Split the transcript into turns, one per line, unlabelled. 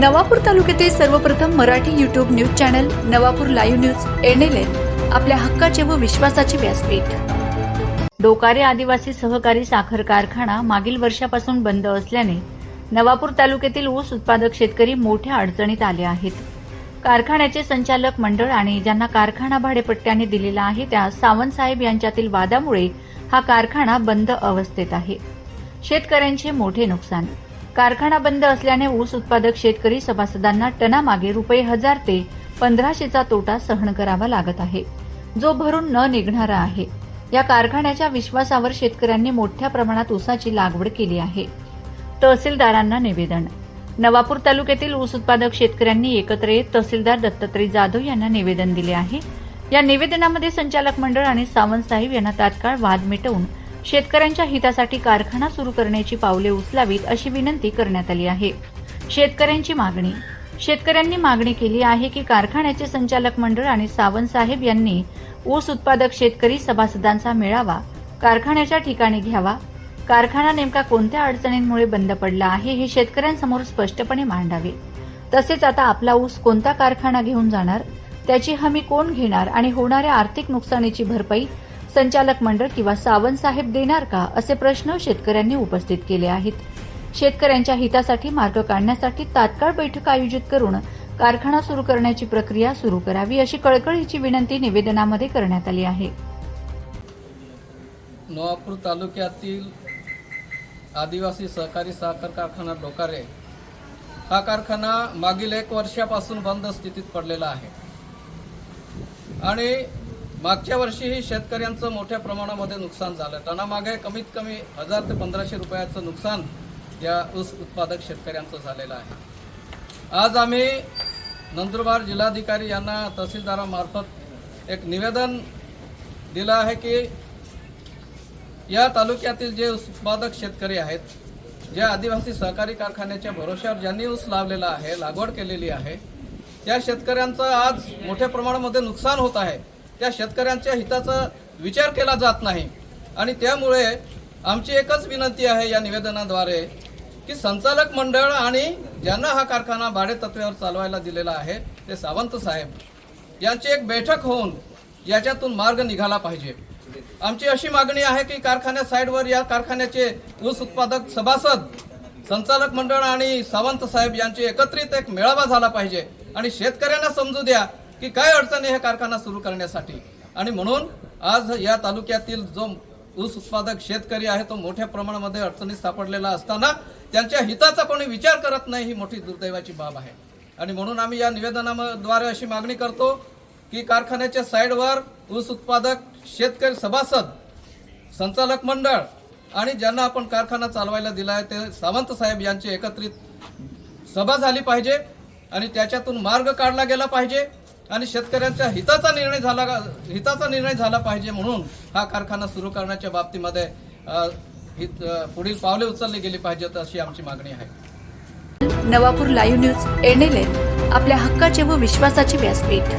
नवापूर तालुक्यातील सर्वप्रथम Marathi YouTube news channel Navapur live news NLN आपल्या हक्काचे व विश्वासाचे व्यासपीठ.
डोकारे आदिवासी सहकारी साखर कारखाना मागील वर्षापासून बंद असल्याने नवापूर तालुक्यातील ऊस उत्पादक शेतकरी मोठ्या अडचणीत आले आहेत. कारखान्याचे संचालक मंडळ आणि ज्यांना कारखाना भाडेपट्ट्याने दिलेला आहे त्या सावंतसाहेब यांच्यातील वादामुळे हा कारखाना बंद अवस्थेत आहे. शेतकऱ्यांचे मोठे नुकसान कारखाना बंद असल्याने ऊस उत्पादक शेतकरी सभासदांना टनामागे रुपये हजार ते पंधराशेचा तोटा सहन करावा लागत आहे जो भरून न निघणारा आहे. या कारखान्याच्या विश्वासावर शेतकऱ्यांनी मोठ्या प्रमाणात ऊसाची लागवड केली आहे. तहसीलदारांना निवेदन. नवापूर तालुक्यातील ऊस उत्पादक शेतकऱ्यांनी एकत्र येत तहसीलदार दत्तात्रय जाधव यांना निवेदन दिले आहे. या निवेदनामध्ये संचालक मंडळ आणि सावंत साहेब यांना तात्काळ वाद मिटवून शेतकऱ्यांच्या हितासाठी कारखाना सुरू करण्याची पावले उचलावीत अशी विनंती करण्यात आली आहे. शेतकऱ्यांची मागणी. शेतकऱ्यांनी मागणी केली आहे की कारखान्याचे संचालक मंडळ आणि सावंत साहेब यांनी ऊस उत्पादक शेतकरी सभासदांचा मेळावा कारखान्याच्या ठिकाणी घ्यावा. कारखाना नेमका कोणत्या अडचणींमुळे बंद पडला आहे हे शेतकऱ्यांसमोर स्पष्टपणे मांडावे. तसेच आता आपला ऊस कोणता कारखाना घेऊन जाणार? त्याची हमी कोण घेणार? आणि होणाऱ्या आर्थिक नुकसानीची भरपाई संचालक मंडळ किंवा सावंत साहेब देणार का असे प्रश्न शेतकऱ्यांनी उपस्थित केले आहेत. शेतकऱ्यांच्या हितासाठी मार्ग काढण्यासाठी तात्काळ बैठक आयोजित करून कारखाना सुरू करण्याची प्रक्रिया सुरू करावी अशी कळकळीची विनंती निवेदनामध्ये करण्यात आली आहे.
नवापूर तालुक्यातील आदिवासी सहकारी साखर कारखाना डोकारे हा कारखाना मागील एक वर्षापासून बंद स्थितीत पडलेला आहे. आणि मागच्या वर्षीही शेतकऱ्यांचं मोठ्या प्रमाणामध्ये नुकसान झालं. टनामागे कमीत कमी हजार ते पंधराशे रुपयाचं नुकसान या ऊस उत्पादक शेतकऱ्यांचं झालेलं आहे. आज आम्ही नंदुरबार जिल्हाधिकारी यांना तहसीलदारामार्फत एक निवेदन दिलं आहे की या तालुक्यातील जे ऊस उत्पादक शेतकरी आहेत ज्या आदिवासी सहकारी कारखान्याच्या भरोश्यावर ज्यांनी ऊस लावलेला आहे लागवड केलेली आहे त्या शेतकऱ्यांचं आज मोठ्या प्रमाणामध्ये नुकसान होत आहे. त्या शेतकऱ्यांच्या हिताचा विचार केला जात नाही. आणि त्यामुळे आमची एकच विनंती आहे या निवेदनाद्वारे की संचालक मंडळ आणि ज्यांना हा कारखाना भाडेतत्वावर चालवायला दिलेला आहे ते सावंत साहेब यांची एक बैठक होऊन याच्यातून मार्ग निघाला पाहिजे. आमची अशी मागणी आहे की कारखान्या साईडवर या कारखान्याचे ऊस उत्पादक सभासद संचालक मंडळ आणि सावंत साहेब यांचे एकत्रित एक मेळावा झाला पाहिजे. आणि शेतकऱ्यांना समजू द्या की काय अडचणी हे कारखाना सुरू करण्यासाठी? आणि म्हणून आज या तालुक्यातील जो ऊस उत्पादक शेतकरी आहे तो मोठ्या प्रमाणामध्ये अडचणीत सापडलेला असताना त्यांच्या हिताचा कोणी विचार करत नाही ही मोठी दुर्दैवाची बाब आहे. आणि म्हणून आम्ही या निवेदनाद्वारे अशी मागणी करतो की कारखान्याच्या साईडवर ऊस उत्पादक शेतकरी सभासद संचालक मंडळ आणि ज्यांना आपण कारखाना चालवायला दिला आहे ते सावंत साहेब यांची एकत्रित सभा झाली पाहिजे आणि त्याच्यातून मार्ग काढला गेला पाहिजे. आणि शेतकऱ्यांच्या हिताचा निर्णय झाला हिताचा निर्णय झाला पाहिजे म्हणून हा कारखाना सुरू करण्याच्या बाबतीमध्ये हित- पुढील पावले उचलली गेली पाहिजेत अशी आमची मागणी आहे.
नवापूर लाईव्ह न्यूज एनएलएन आपल्या हक्काचे व विश्वासाचे व्यासपीठ.